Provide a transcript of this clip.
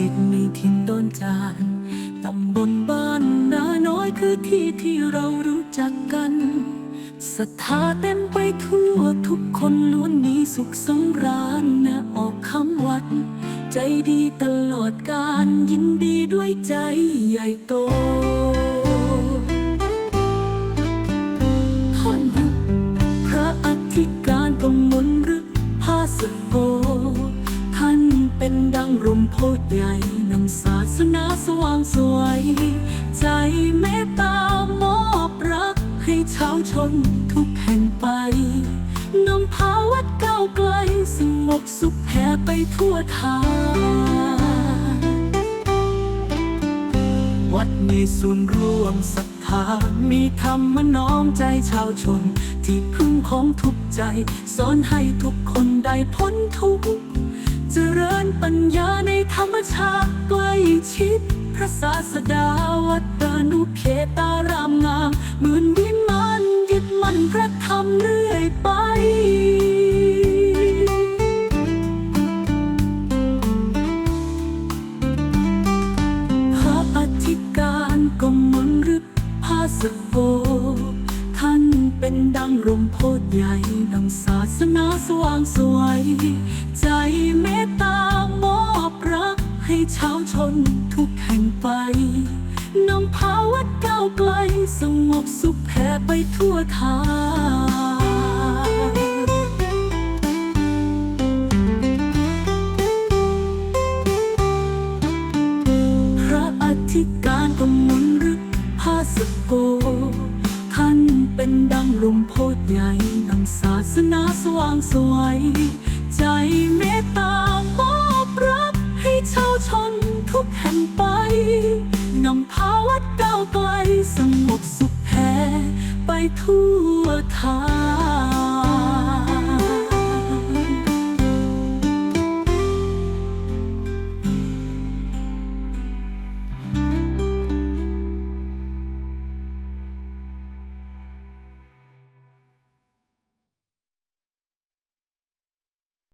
จิตในทินโดนจานตำบลบ้านนาน้อยคือที่ที่เรารู้จักกันศรัทธาเต็มไปทั่วทุกคนล้วนมีสุขสำราญนะออกคำวัด ใจดีตลอดการยินดีด้วยใจใหญ่โตท่อนบุพระอธิการกมลรึกภาสโกท่านเป็นดั โพธิ์ใหญ่นำศาสนาสว่างสวย ใจเมตตามอบรักให้ชาวชนทุกแห่งไปนำพาวัดก้าวไกลสงบสุขแผ่ไปทั่วทางวัดมีส่วนร่วมศรัทธามีธรรมน้อมใจชาวชน ที่พึ่งของทุกใจ สอนให้ทุกคนได้พ้นทุกข์ เจริญปัญญาในธรรมชาติใกล้ชิด พระศาสดาวัดดานุเพตารามงามเหมือนวิมานยึดมั่นพระธรรมเรื่อยไปพระอธิการกมลรึกภาสโกท่านเป็นดัง ร่มโพธิ์ใหญ่ดังศาสนาสว่างสวย ใจเมตตามอบรัก ให้ชาวชนทุกแห่งไปนำพาวัดก้าวไกล สงบสุขแผ่ไปทั่วทางพ ศาสนาสว่างสวย ใจเมตตามอบรับให้ชาวชนทุกแห่งไป นำพาวัดก้าวไกลสงบสุขแผ่ไปทั่วทาง